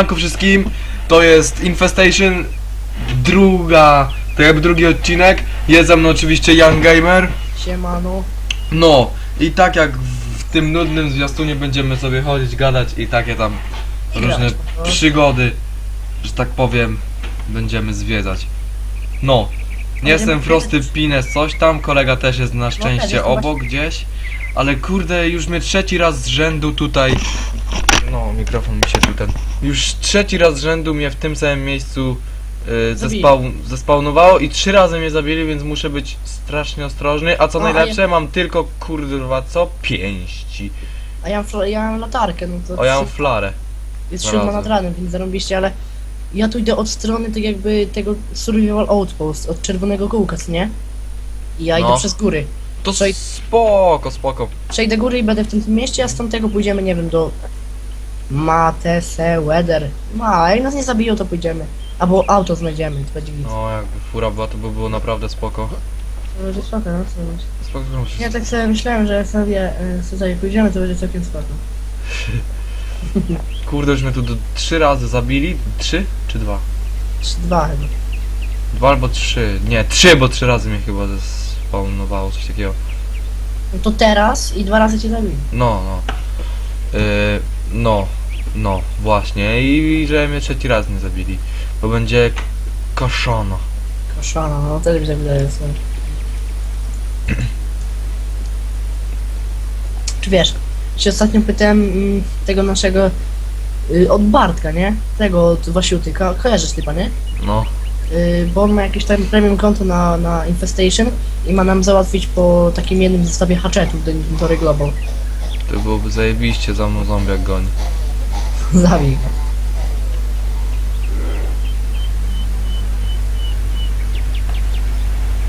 Siemanko wszystkim, to jest Infestation, druga, to jakby drugi odcinek, jest ze mną oczywiście Young Gamer, Siemano. no i tak jak w tym nudnym zwiastunie będziemy sobie chodzić, gadać i takie tam różne przygody, że tak powiem, będziemy zwiedzać. No, nie jestem Frosty. Pines, coś tam, kolega też jest na też szczęście jestem obok gdzieś, ale kurde, już mnie trzeci raz z rzędu tutaj, no mikrofon mi się tu ten, już trzeci raz z rzędu mnie w tym samym miejscu y, Zabili. zespał, zespawnowało i trzy razy mnie zabili, więc muszę być strasznie ostrożny, a co No, a najlepsze, mam tylko kurwa co? Pięści. A ja mam, fla- ja mam latarkę, no to O, ja mam trzy- flarę. jest siódma nad ranem, więc zarąbiście, ale ja tu idę od strony tak jakby tego Survival Outpost, od czerwonego kółka, co nie? I ja No. idę przez góry. To Przejdź- spoko, spoko. Przejdę góry i będę w tym mieście, a z tamtego pójdziemy, nie wiem, do Matese, Weather. No, a jak nas nie zabiją, to pójdziemy. Albo auto znajdziemy, to będzie nic. No jakby fura była, to by było naprawdę spoko. To będzie spoko, no co? Spoko, że Ja tak sobie myślałem, że jak sobie y, tutaj pójdziemy, to będzie całkiem spoko. Kurde, już mnie tu do, trzy razy zabili. Trzy czy dwa? Trzy, dwa chyba. Dwa albo trzy. Nie, trzy, bo trzy razy mnie chyba zespawnowało, coś takiego. No to teraz i dwa razy cię zabili. No, no. Yy, no, no, właśnie. I, że mnie trzeci raz nie zabili. Bo będzie koszono. Koszana, no też mi się wydaje sobie. Czy wiesz, się ostatnio pytałem mm, tego naszego y, od Bartka, nie? Tego od Wasiuty, Ko kojarzysz typa, nie? No. Y, bo on ma jakieś tam premium konto na, na Infestation i ma nam załatwić po takim jednym zestawie hatchetów do Inventory Global. To byłoby zajebiście, za mną zombiak goni. Zabij go.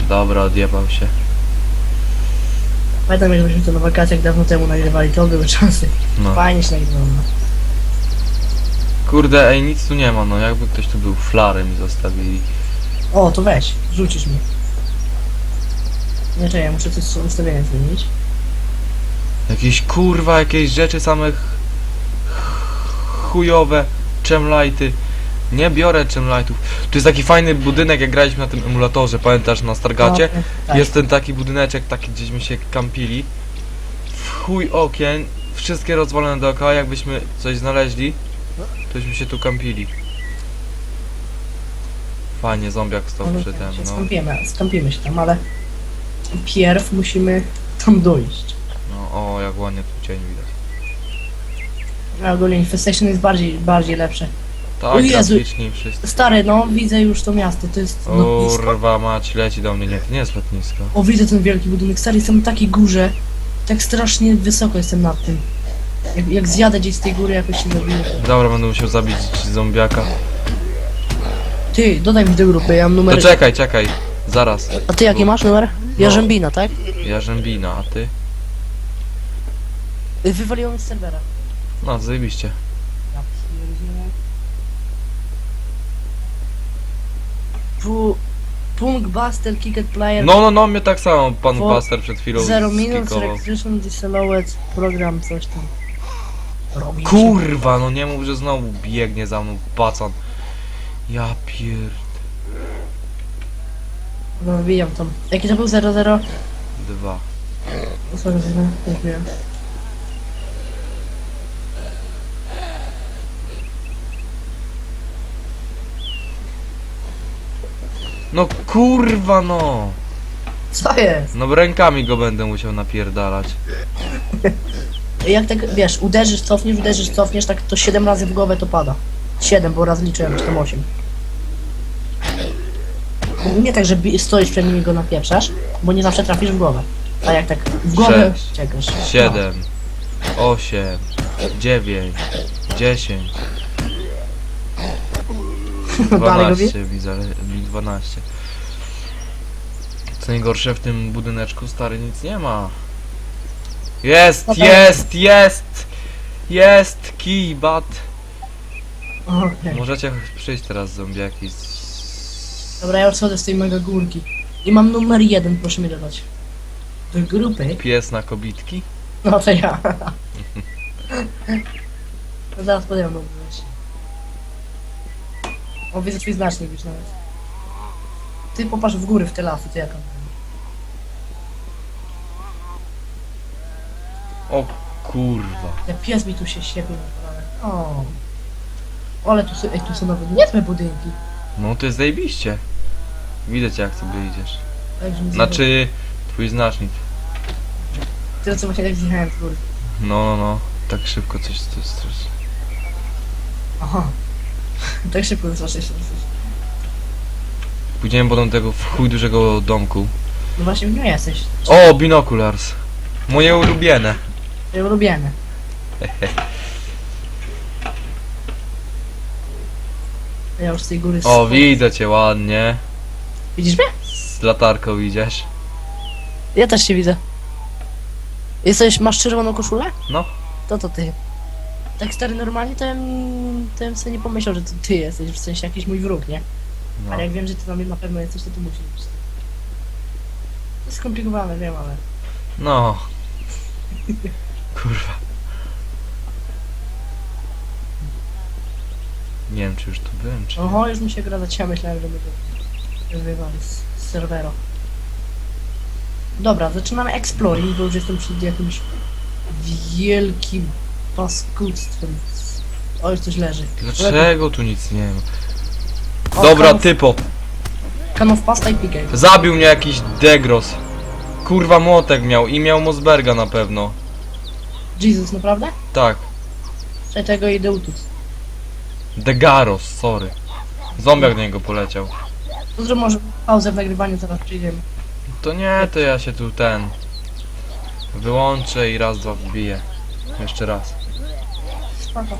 Dobra, odjebał się. Pamiętam jak myśmy to na wakacjach dawno temu nagrywali, to były czasy. No. Fajnie się nagrywało. Kurde, ej, nic tu nie ma, no jakby ktoś tu był, flary mi zostawili. O, to weź, rzucisz mi. Nie czekaj, ja muszę coś z ustawienia zmienić. Jakieś kurwa, jakieś rzeczy same ch- chujowe, chemlighty. Nie biorę chemlightów. Tu jest taki fajny budynek, jak graliśmy na tym emulatorze, pamiętasz, na Stargacie? No, tak. Jest ten taki budyneczek, taki gdzieśmy się kampili. W chuj okien, wszystkie rozwalone dookoła, jakbyśmy coś znaleźli, tośmy się tu kampili. Fajnie, zombiak stał No, przy tak, tym, się no. Skąpimy, skąpimy się tam, ale pierw musimy tam dojść. no. O, jak ładnie tu cień widać. A ogólnie Infestation jest bardziej, bardziej lepsze. O Tak, Jezu. graficzni wszyscy. Stary, no widzę już to miasto, to jest lotnisko. Kurwa mać, leci do mnie, nie, to nie jest lotnisko. O, widzę ten wielki budynek, stary, jestem na takiej górze, tak strasznie wysoko jestem nad tym. Jak, jak zjadę gdzieś z tej góry, jakoś się zabiję. Dobra, będę musiał zabić zombiaka. Ty, dodaj mi do grupy, ja mam To numer... czekaj, czekaj, zaraz. A ty jaki masz numer? Jarzębina, tak? Jarzębina, a ty? Wywaliło mi z serwera. No, zajebiście. Ja pierdzielę. Pu... Punk Buster Kicket Player No, no, no, mnie tak samo pan Buster przed chwilą Zero minut skikował. Electrician Program coś tam. Robi mi się- Kurwa, no nie mów, że znowu biegnie za mną pacan. Ja pier... No wbijam tam. Jaki to był 00? Dwa. Sorry, no, dziękuję. No kurwa no! Co jest? No rękami go będę musiał napierdalać. Jak tak, wiesz, uderzysz, cofniesz, uderzysz, cofniesz, tak to 7 razy w głowę to pada. 7, bo raz liczyłem, czy tam 8. Nie tak, że bi- stoisz przed nim i go napieprzasz, bo nie zawsze trafisz w głowę. A jak tak w głowę Sześć, ciekasz. Siedem. Osiem. Dziewięć. Dziesięć. No. Dalej robi? 12 mi, zale... mi 12. Co najgorsze w tym budyneczku stary nic nie ma. Jest, jest, jest! Jest but... Okej. Możecie przyjść teraz zombiaki z... Dobra, ja już schodzę z tej mega górki. I mam numer jeden, proszę mi dodać. Do grupy? Pies na kobitki? No to ja. No zaraz podjąłem numer. O, widzę twój znacznik już nawet. Ty popatrz w góry w te lasy, ty jaka. O kurwa. Ten pies mi tu się siebie. O. Ale tu, są- ej, tu są nowe, niezłe budynki. No to jest zajebiście. Widać jak sobie idziesz. Także mi Znaczy, twój znacznik. Tyle co właśnie tak zjechałem z góry. No, no, no. Tak szybko coś, coś, coś. Aha. tak szybko zobaczysz się. Pójdziemy potem do tego w chuj dużego domku. No właśnie w nią jesteś. O, binokulars. Moje ulubione. Ja ulubiony. Ja już z tej góry O, widzę cię ładnie. Widzisz mnie? Z latarką idziesz. Ja też cię widzę. Jesteś, masz czerwoną koszulę? No. To to ty. Tak stary, normalnie to bym, to bym sobie nie pomyślał, że to ty jesteś, w sensie jakiś mój wróg, nie? no. Ale jak wiem, że ty tam na pewno jesteś, to to musi być. To jest skomplikowane, wiem, ale... No. Kurwa. Nie wiem, czy już tu byłem, czy... Oho, już mi się gra zacięła, myślałem, że wywali z, z serwera. Dobra, zaczynamy exploring, bo już jestem przed jakimś wielkim paskudztwem. O, już coś leży. Dlaczego tu nic nie ma? O, Dobra, kanów- typo. Kanów pasta i pigej. Zabił mnie jakiś degros. Kurwa młotek miał i miał Mosberga na pewno. Jesus, naprawdę? Tak. Czekaj, tego idę utuc. Degaros, sorry. Zombiak do niego poleciał. Jutro może pauzę w nagrywaniu, zaraz przyjdziemy. To nie, to ja się tu ten... Wyłączę i raz, dwa wbiję. Jeszcze raz. Spoko.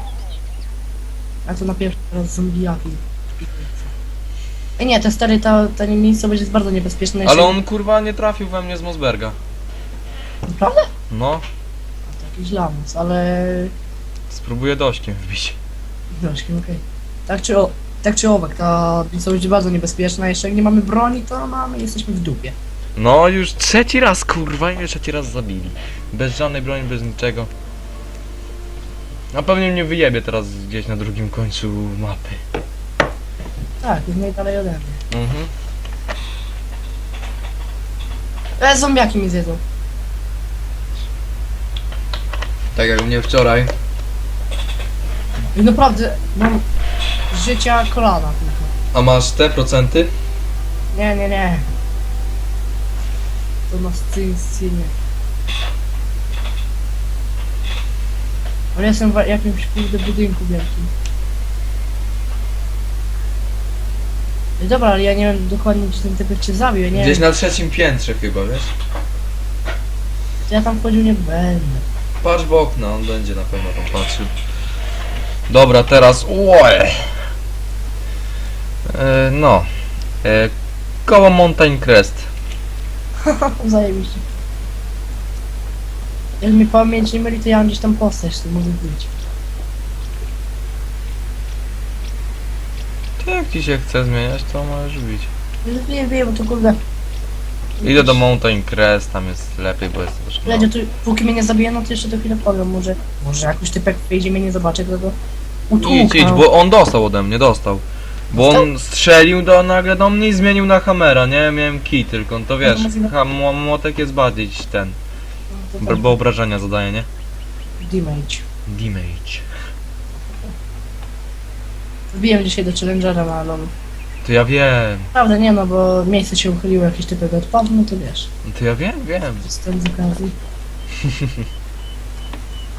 A to na pierwszy raz zombiaki. Ej nie, te stary, ta, ta miejscowość jest bardzo niebezpieczna. Ale on kurwa nie trafił we mnie z Mosberga. Naprawdę? No, jakiś lamus, ale... spróbuję dośkiem wbić. Troszkę, okej. Tak czy o... Tak czy owak, ta miejscowość jest bardzo niebezpieczna. Jeszcze jak nie mamy broni, to mamy, jesteśmy w dupie. No już trzeci raz kurwa i mnie trzeci raz zabili. Bez żadnej broni, bez niczego. A pewnie mnie wyjebie teraz gdzieś na drugim końcu mapy. Tak, jest najdalej ode mnie. Mhm. E, zombiaki mi zjedzą. Tak jak mnie wczoraj. I naprawdę, mam życia kolana tylko. A masz te procenty? Nie, nie, nie. To na scenie. Ale jestem w jakimś kurde budynku wielkim. No dobra, ale ja nie wiem dokładnie, czy ten typek cię zabił, ja nie Gdzieś wiem. na trzecim piętrze chyba, wiesz? Ja tam wchodził nie będę. Patrz w okno, on będzie na pewno tam patrzył. Dobra, teraz. Ue. E, no. E, koło Mountain Crest. Zajebiście. Jak mi pamięć nie myli, to ja mam gdzieś tam postać, to może być. To jak ci się chce zmieniać, to możesz bić. Nie wiem, wiem, bo to kurde. Idę do Mountain Crest, tam jest lepiej, bo jest troszkę. Ledzie, tu, póki mnie nie zabije, no to jeszcze to chwilę powiem, może, może jakoś typek wyjdzie mnie nie zobaczy, to go utłuka. Idź, idź, bo on dostał ode mnie, dostał. Bo on strzelił do nagle do mnie i zmienił na Hammera, nie? Miałem kij tylko, no to wiesz, No to ha, młotek jest bardziej ten, To bo, tak, bo obrażenia zadaje, nie? damage. Damage. Wbiłem dzisiaj do Challengera na lolu. To ja wiem, Prawda, nie no, bo miejsce się uchyliło, jakiś typek odpadł, no to wiesz. to ja wiem, wiem. Jestem z okazji.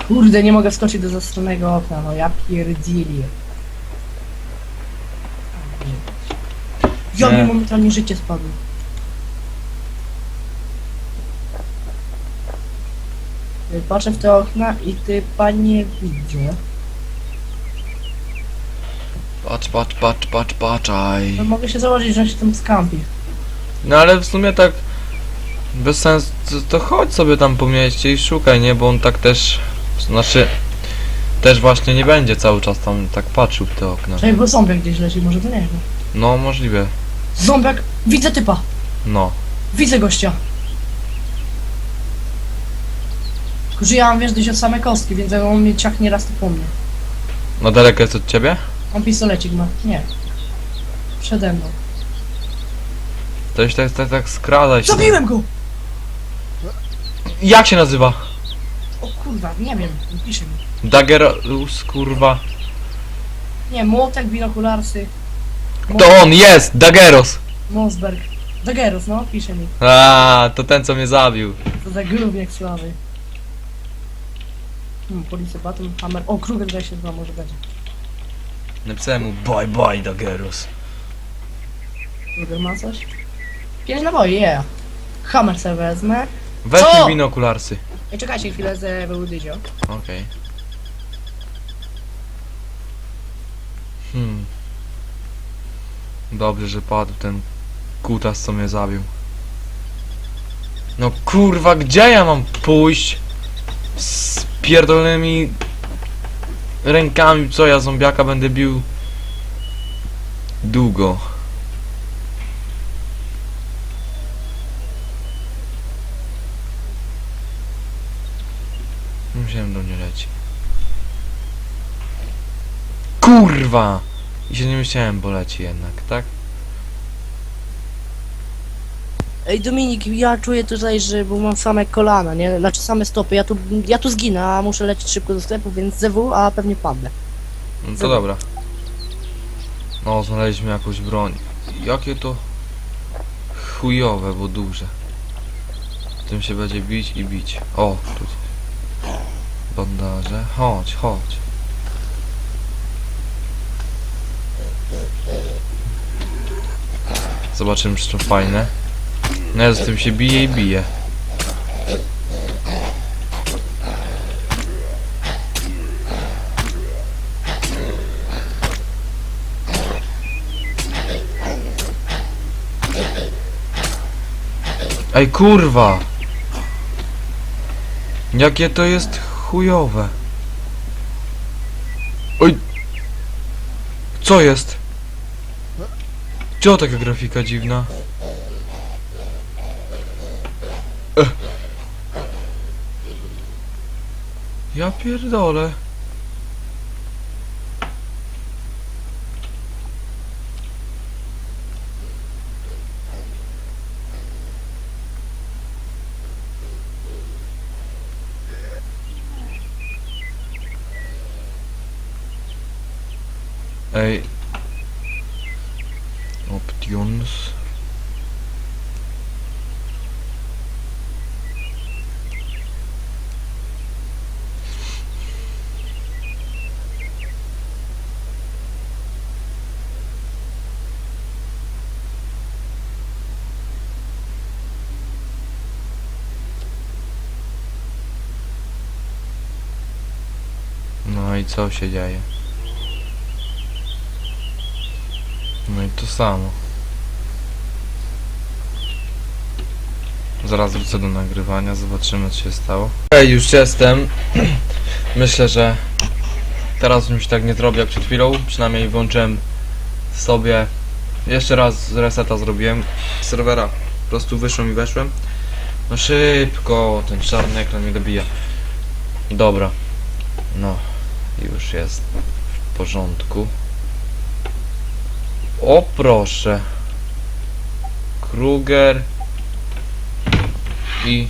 Kurde, nie mogę wskoczyć do zastranego okna, no ja pierdzielię. Ja Nie. mi momentalnie życie spadło. Patrzę w te okna i ty panie widzę. Patrz, patrz, patrz, patrz, patrzaj. No mogę się założyć, że się tam skampi. No ale w sumie tak bez sensu, to, chodź sobie tam po mieście i szukaj, nie? Bo on tak też, znaczy też właśnie nie będzie cały czas tam tak patrzył w te okna. Czekaj, bo zombiak gdzieś leci, może to nie wiem. No możliwe, Zombiak! Widzę typa! no. Widzę gościa! Tylko, że ja mam, wiesz, dość od same kostki, więc on mnie ciachnie raz to po mnie. No daleko jest od ciebie? On pistolecik ma. Nie. przede mną. To już tak, tak, tak skradaj się. Zabiłem go! Jak się nazywa? O kurwa, nie wiem, nie pisze mi. Dagerus, kurwa. Nie, młotek, binokularsy. To on jest! Dageros! Mosberg. Dagerus, no, pisze mi. A, to ten co mnie zabił. To za grubniak sławy. Hmm, Policja Battle, Hammer. O, Kruger 22 może będzie. Napisałem mu bye bye Dageros. Kruger ma coś? Pięć naboi, yeah. Hammer sobie wezmę. Weź Co? mi binokularsy. I czekajcie chwilę ze Bełdydzio. Okej. Hmm. Dobrze, że padł ten kutas, co mnie zabił. No kurwa, gdzie ja mam pójść? Z pierdolonymi rękami, co ja zombiaka będę bił długo. Musiałem do niej leci. Kurwa! I się nie myślałem, bo leci jednak, tak? Ej Dominik, ja czuję tutaj, że bo mam same kolana, nie? Znaczy same stopy, ja tu, ja tu zginę, a muszę lecieć szybko do sklepu, więc ZW, a pewnie padnę. No to Dobra. No, znaleźliśmy jakąś broń. Jakie to chujowe, bo duże. Tym się będzie bić i bić. O, tu. Bandaże. Chodź, chodź. Zobaczymy, czy to fajne. No z tym się bije i bije. Ej kurwa! Jakie to jest chujowe. Oj! Co jest? Czego taka grafika dziwna? Ja pierdolę. Ej. Options. I co się dzieje? No i to samo. Zaraz wrócę do nagrywania, zobaczymy co się stało. Ej, już jestem. Myślę, że teraz już tak nie zrobię jak przed chwilą. Przynajmniej włączyłem sobie. Jeszcze raz reseta zrobiłem. Serwera po prostu wyszłem i weszłem. No szybko, ten czarny ekran mnie dobija. Dobra. No, już jest w porządku. O proszę. Kruger i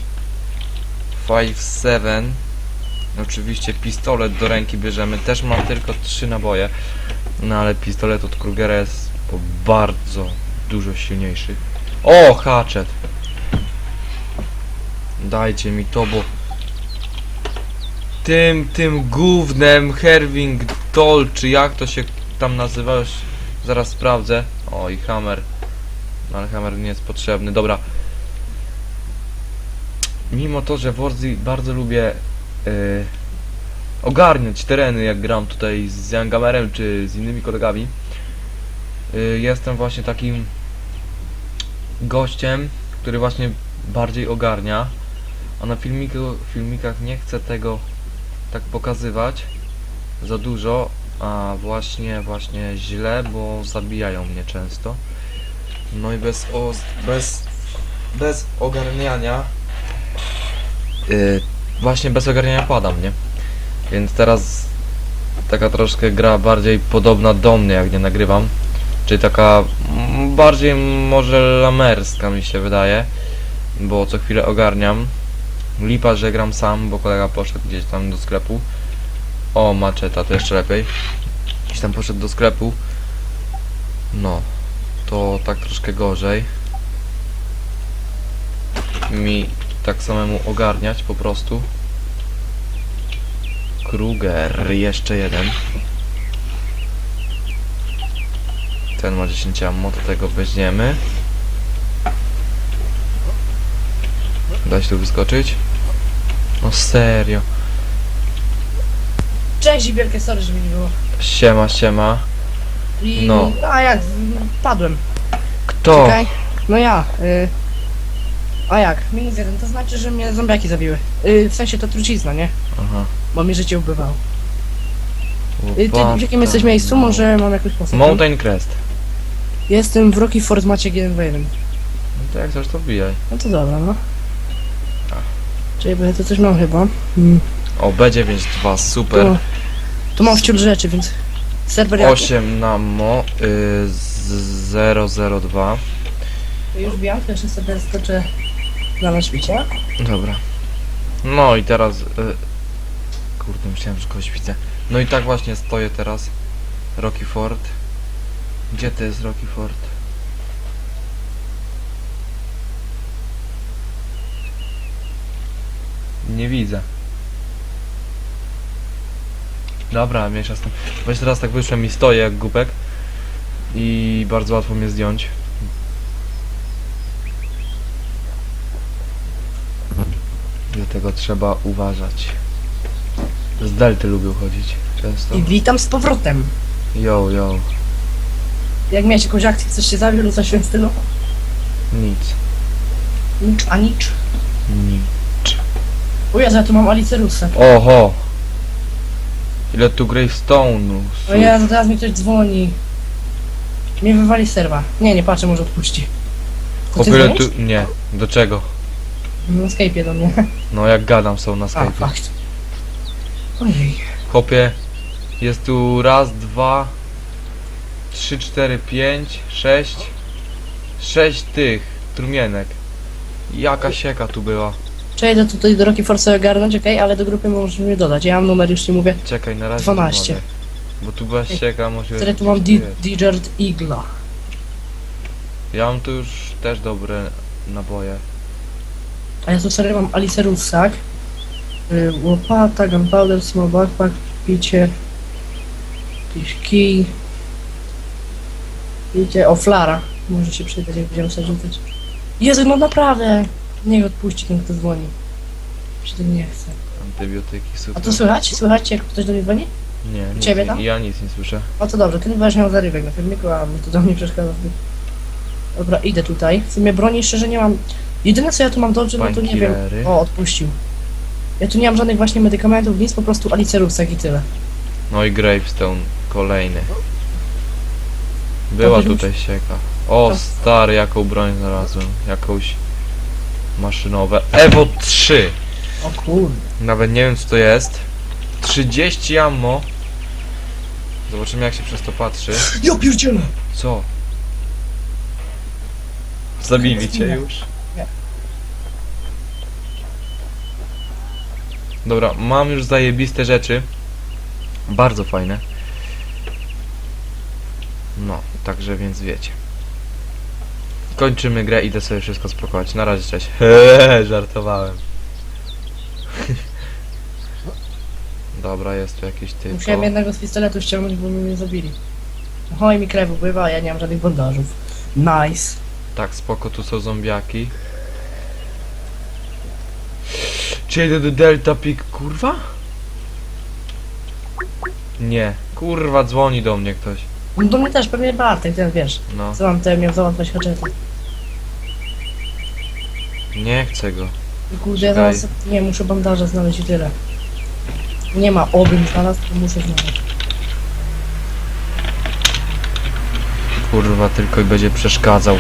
5-7. Oczywiście pistolet do ręki bierzemy. Też mam tylko trzy naboje. No ale pistolet od Krugera jest bardzo dużo silniejszy. O, hatchet. Dajcie mi to, bo tym, tym gównem Herwing Doll, czy jak to się tam nazywa, już zaraz sprawdzę. O, i hammer. No, ale hammer nie jest potrzebny. Dobra. Mimo to, że Warzy bardzo lubię yy, ogarniać tereny, jak gram tutaj z Yangamerem czy z innymi kolegami, yy, jestem właśnie takim gościem, który właśnie bardziej ogarnia, a na filmiku, filmikach nie chcę tego tak pokazywać za dużo, a właśnie, właśnie źle, bo zabijają mnie często. No i bez, o, bez, bez ogarniania, yy, właśnie bez ogarniania padam, nie? Więc teraz taka troszkę gra bardziej podobna do mnie, jak nie nagrywam. Czyli taka mm, bardziej może lamerska mi się wydaje, bo co chwilę ogarniam. Lipa, że gram sam, bo kolega poszedł gdzieś tam do sklepu. O, maczeta, to jeszcze lepiej. Gdzieś tam poszedł do sklepu. No, to tak troszkę gorzej. Mi tak samemu ogarniać po prostu. Kruger, jeszcze jeden. Ten ma 10 ammo, do tego weźmiemy. Da się tu wyskoczyć? No serio. Cześć i wielkie sorry, że mi nie było. Siema, siema. I... No. A jak? Padłem. Kto? Czekaj. No ja. Y... A jak? Minus jeden, to znaczy, że mnie zombiaki zabiły. Y, w sensie to trucizna, nie? Aha. Bo mi życie ubywało. Y, ty w jakim jesteś miejscu? Może mam jakąś posadę? Mountain Crest. Jestem w Rocky Ford macie 1 2 1 No to jak chcesz to wbijaj. No to dobra, no. Czyli bo ja to coś mam chyba. Mm. O, B92, super. Tu, tu mam wciąż rzeczy, więc... Serwer jaki? 8 na mo, y, z 002. Już bijam, to jeszcze sobie skoczę na nasz świecie. Dobra. No i teraz. Y, kurde, myślałem, że kogoś widzę. No i tak właśnie stoję teraz. Rocky Ford. Gdzie to jest Rocky Ford? Nie widzę. Dobra, mniejsza z tym. Właśnie teraz tak wyszłem i stoję jak głupek. I bardzo łatwo mnie zdjąć. Dlatego trzeba uważać. Z delty lubię chodzić często. I witam z powrotem. Yo, yo. Jak miałeś jakąś akcję, coś się zawiódł, coś w tym stylu? Nic. Nicz, a nicz. Nic. O Jezu, ja tu mam Alicę Russę. Oho! Ile tu gravestone'ów? O Jezu, teraz mi ktoś dzwoni. Mnie wywali z serwa. Nie, nie patrzę, może odpuści. To ty dzwonisz? tu... Nie. Do czego? Na Skype'ie do mnie. No jak gadam są na A, Skype. fakt. Ojej. Chłopie, jest tu raz, dwa, trzy, cztery, pięć, sześć, sześć tych trumienek. Jaka sieka tu była. Przejdę tutaj do Rocky Force ogarnąć, okej, ale do grupy możesz mnie dodać. Ja mam numer, już ci mówię. Czekaj, na razie 12. nie mogę. Bo tu była sieka, może... Wtedy tu mam gdzieś tu Di- jest. Digard Igla. Ja mam tu już też dobre naboje. A ja tu serio mam Alice Russak. Y, łopata, gunpowder, small backpack, picie. Jakiś kij. Picie, o flara. Może się przydać, jak będziemy sobie rzucać. Jezu, no naprawdę! Niech odpuści ten, kto dzwoni. Się tego nie chce. Antybiotyki, A super. to słychać? Słychać, jak ktoś do mnie dzwoni? Nie, nic, Ciebie tam? Ja nic nie słyszę. O to dobrze, ty nie będziesz miał zarywek na filmiku, a mi to do mnie przeszkadza. Dobra, idę tutaj. W sumie broni szczerze nie mam. Jedyne co ja tu mam dobrze, no to nie wiem. O, odpuścił. Ja tu nie mam żadnych właśnie medykamentów, nic, po prostu alicerusek i tyle. No i gravestone, kolejny. Była Dobrze, tutaj sieka. O, stary, jaką broń znalazłem. Jakąś maszynowe. Evo 3! O kurde. Nawet nie wiem co to jest. 30 ammo. Zobaczymy jak się przez to patrzy. Ja pierdzielę! Co? Zabili cię już? Dobra, mam już zajebiste rzeczy. Bardzo fajne. No, także więc wiecie. Kończymy grę, idę sobie wszystko spakować. Na razie, cześć. Heee, żartowałem. Dobra, jest tu jakiś typ. Musiałem jednego z pistoletu ściągnąć, bo mnie zabili. Oj, mi krew upływa, a ja nie mam żadnych bandażów. Nice. Tak, spoko, tu są zombiaki. Czy jedę do Delta Peak, kurwa? Nie, kurwa, dzwoni do mnie ktoś. No do mnie też, pewnie Bartek, ten wiesz. No, Co mam tutaj miał załatwiać haczety. Nie chcę go. I Kurde, ja Czekaj. zaraz, nie, muszę bandaże znaleźć i tyle. Nie ma, obym znalazł, to muszę znaleźć. Kurwa, tylko będzie przeszkadzał.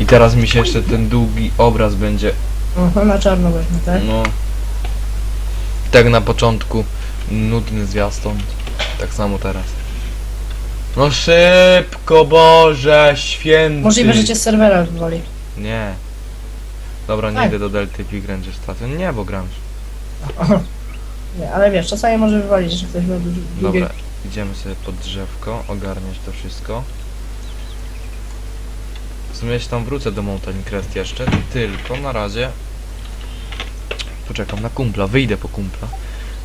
I teraz mi się jeszcze ten długi obraz będzie, Aha, na czarno wezmę, tak? no... Tak na początku nudny zwiastun. Tak samo teraz. No szybko, Boże, święty. Możliwe, że cię z serwera wywali. Nie. Dobra, nie Tak. idę do Delty Pigręczy stacją. Nie, bo gram. Nie, ale wiesz, czasami może wywalić, że ktoś ma duży... Dobra, idziemy sobie pod drzewko, ogarniać to wszystko. W sumie się tam wrócę do Mountain Crest jeszcze, tylko na razie poczekam na kumpla, wyjdę po kumpla.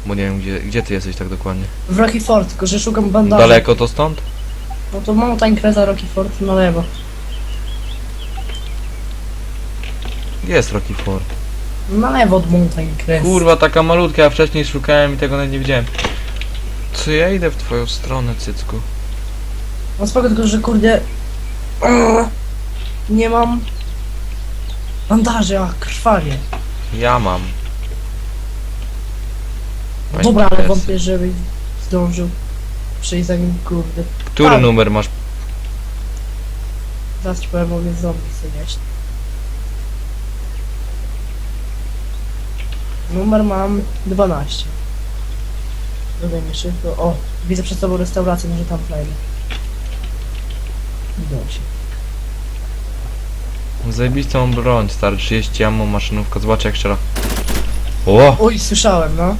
Bo nie wiem gdzie, gdzie ty jesteś tak dokładnie. W Rocky Ford, tylko że szukam bandaży. Daleko to stąd? No to Mountain Cresta, Rocky Ford na lewo. Gdzie jest Rocky Ford? Na lewo od Mountain Crest. Kurwa, taka malutka, ja wcześniej szukałem i tego nawet nie widziałem. Co ja idę w twoją stronę, cycku? No spoko, tylko że kurde... Eee, Nie mam... Bandaży, a krwawie. Ja mam. Pani Dobra, ale wątpię, żeby zdążył przejść zanim kurde. Który Tak. numer masz? Zaraz ci powiem, mogę zombie sobie jeść. Numer mam 12. Dodaj mi szybko. O, widzę przed sobą restaurację, może tam znajdę. Udało się. Zajebistą broń, stary 30 ammo, maszynówka, zobacz jak strzela. O! Oj, słyszałem, no.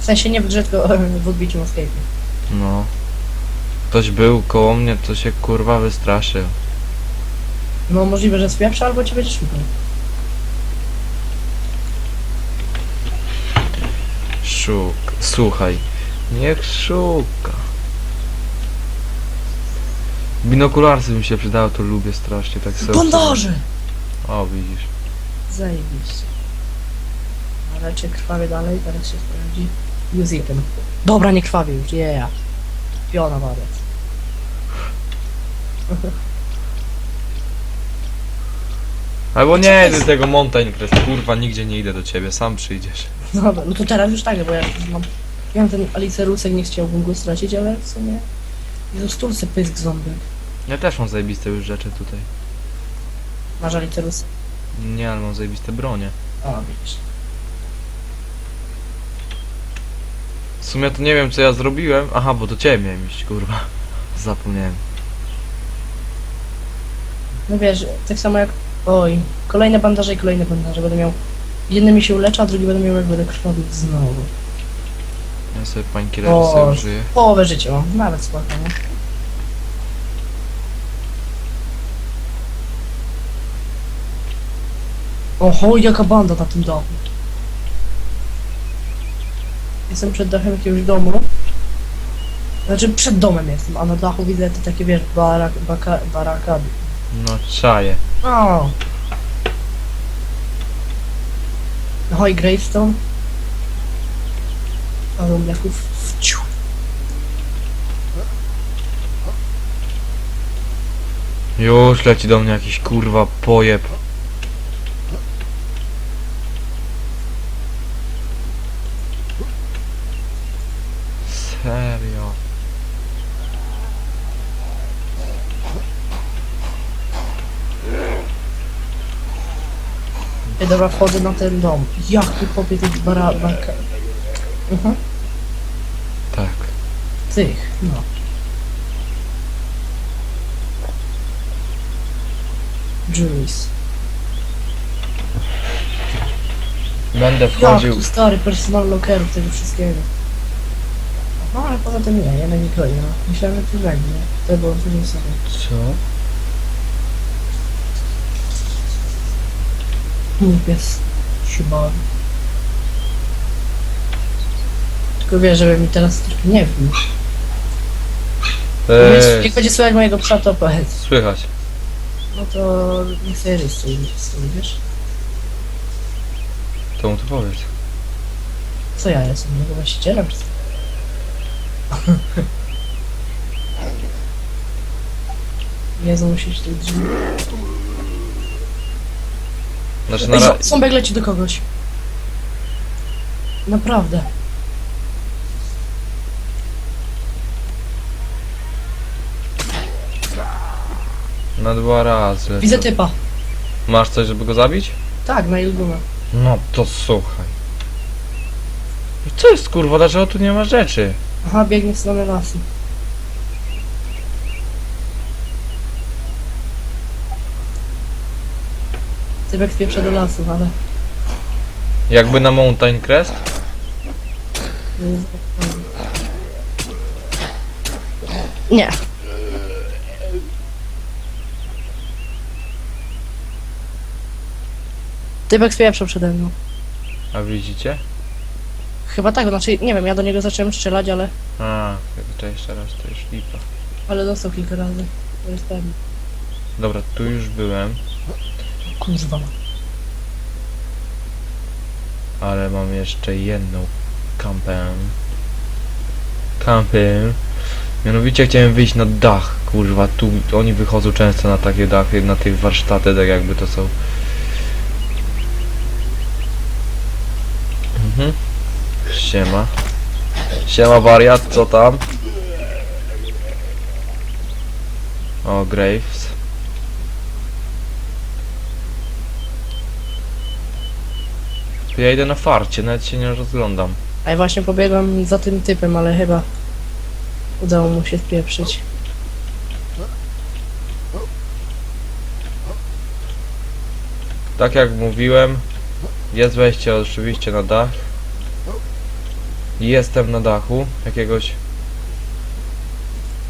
W sensie nie w grze, tylko w odbiciu na. No. Ktoś był koło mnie, to się kurwa wystraszył. No możliwe, że spieprza albo cię będzie szukał. Szuk. Słuchaj. Niech szuka. Binokularsy mi się przydały, to lubię strasznie, tak sobie. Bandaże! O, widzisz. Zajebiście. Ale czy krwawie dalej? Teraz się sprawdzi. Use item. Dobra, nie krwawie już, yeah. Piona wariat. Albo nie do tego Mountain Crest, kurwa, nigdzie nie idę do ciebie, sam przyjdziesz. Dobra, no to teraz już tak, bo ja mam... Ja mam ten alicerusek, nie chciałbym go stracić, ale w sumie... Jezus, stulce pysk zombie. Ja też mam zajebiste już rzeczy tutaj. Masz alicerus? Nie, ale mam zajebiste bronie. O, widzisz. W sumie to nie wiem co ja zrobiłem. Aha, bo do ciebie miałem iść, kurwa. Zapomniałem. No wiesz, tak samo jak... Oj, kolejne bandaże i kolejne bandaże. Będę miał... Jedne mi się uleczy, a drugi będę miał jak będę krwawił znowu. Ja sobie pańki O. sobie użyję. Połowę życia mam, nawet spoko, nie? Oho, jaka banda na tym dachu. Jestem przed dachem jakiegoś domu. Znaczy przed domem jestem, a na dachu widzę te takie, wiesz, barak, baka, barakady. No, czaję. O! No i gravestone. Paru mleków. Wciu. Już leci do mnie jakiś kurwa pojeb. Serio. Ej, dobra, wchodzę na ten dom. Jak tu chłopie tych bara... Baka... Mhm. Tak. Tych, no. Juice. Będę Jak wchodził. tu stary personal lockerów tego wszystkiego. No ale poza tym nie, nie klei, no. Myślałem, że tu? To było później sobie. Co? Się bawi. Tylko wie, żeby mi teraz trochę nie wbił. Eee, Jak będzie słychać mojego psa, to powiedz. słychać. No to niech sobie rysuje, wiesz? To mu to powiedz. Co ja jestem? Jego właścicielem? czy co? Jezu, musisz tych drzwi. Znaczy na Ej, ra... zo- Ząbek leci do kogoś. Naprawdę. na dwa razy. Widzę typa. Masz coś, żeby go zabić? Tak, na Ilguna. No to słuchaj. I Co jest kurwa, dlaczego tu nie ma rzeczy? Aha, biegnie w stronę lasu. Typek spieprza do lasu, ale... Jakby na Mountain Crest? Nie. Typek spieprzał przede mną. A widzicie? Chyba tak, znaczy nie wiem, ja do niego zacząłem strzelać, ale... A, to jeszcze raz, to już lipa. Ale dostał kilka razy. To jest pewne. Dobra, tu już byłem, Kurwa. ale mam jeszcze jedną kampę. Kampę. Mianowicie chciałem wyjść na dach, kurwa, tu oni wychodzą często na takie dachy, na tych warsztaty, tak jakby to są. Mhm. Siema. Siema wariat, co tam? O, Graves. Ja idę na farcie, nawet się nie rozglądam. A ja właśnie pobiegłem za tym typem, ale chyba udało mu się spieprzyć. Tak jak mówiłem, jest wejście oczywiście na dach. Jestem na dachu jakiegoś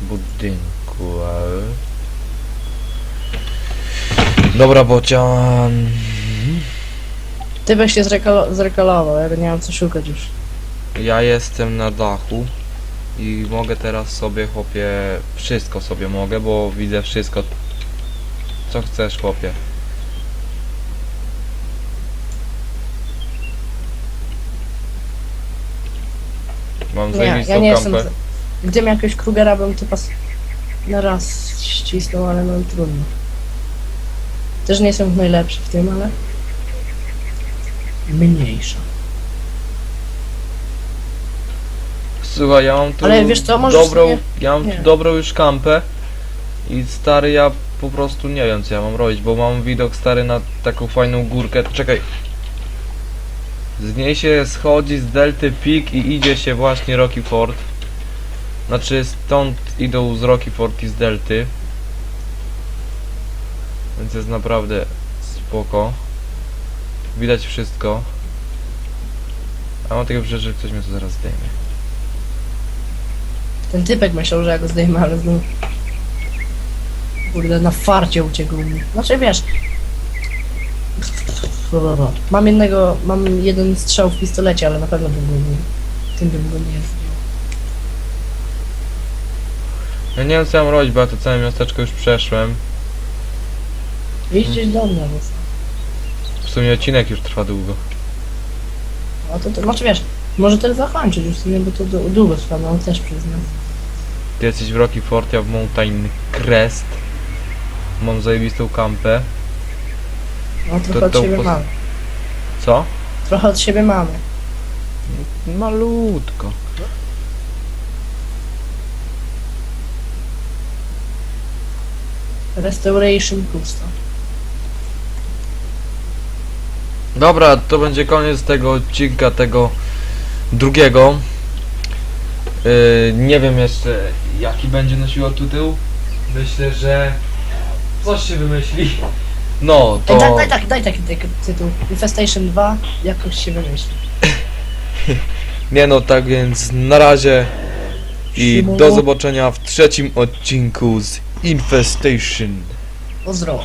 budynku, ale... Dobra, bocian. Typek się zrekalo- zrekalował, ja nie mam co szukać już. Ja jestem na dachu i mogę teraz sobie, chłopie, wszystko sobie mogę, bo widzę wszystko, co chcesz, chłopie. Mam Nie, ja zajebistą nie jestem... kampę. Gdybym jakiegoś Krugera bym typa s- na raz ścisnął, ale no trudno. Też nie jestem najlepszy w tym, ale... Mniejsza. Słuchaj, ja mam tu Ale wiesz co, możesz dobrą, sobie- ja mam nie. tu dobrą już kampę i stary ja po prostu nie wiem co ja mam robić, bo mam widok stary na taką fajną górkę. Czekaj. Z niej się schodzi z Delty Peak i idzie się właśnie Rocky Ford. Znaczy stąd idą z Rocky Ford i z Delty. Więc jest naprawdę spoko. Widać wszystko. A mam takie wrażenie, że ktoś mnie tu zaraz zdejmie. Ten typek myślał, że ja go zdejmę, ale znów... Kurde, na farcie uciekł mi. Znaczy wiesz... Mam jednego, mam jeden strzał w pistolecie, ale na pewno bym go nie... Tym bym go nie zdjął. Ja nie wiem co mam robić, bo ja to całe miasteczko już przeszłem. Gdzieś do mnie, bo... Sumie odcinek już trwa długo. A to, to znaczy wiesz, może też zakończyć już w sumie, bo to długo trwa, no też przyznam. Ty jesteś w Rocky Fort, ja w Mountain Crest. Mam zajebistą kampę. No trochę od to siebie pos- mamy. Co? Trochę od siebie mamy. Malutko. Restoration pusto. Dobra, to będzie koniec tego odcinka, tego drugiego. Yy, nie wiem jeszcze jaki będzie nosiło tytuł. Myślę, że coś się wymyśli. No, Ej, daj, to... daj, tak, daj taki ty- tytuł. Infestation 2, jakoś się wymyśli. Nie no, tak więc na razie i Siemano. do zobaczenia w trzecim odcinku z Infestation. Pozdro.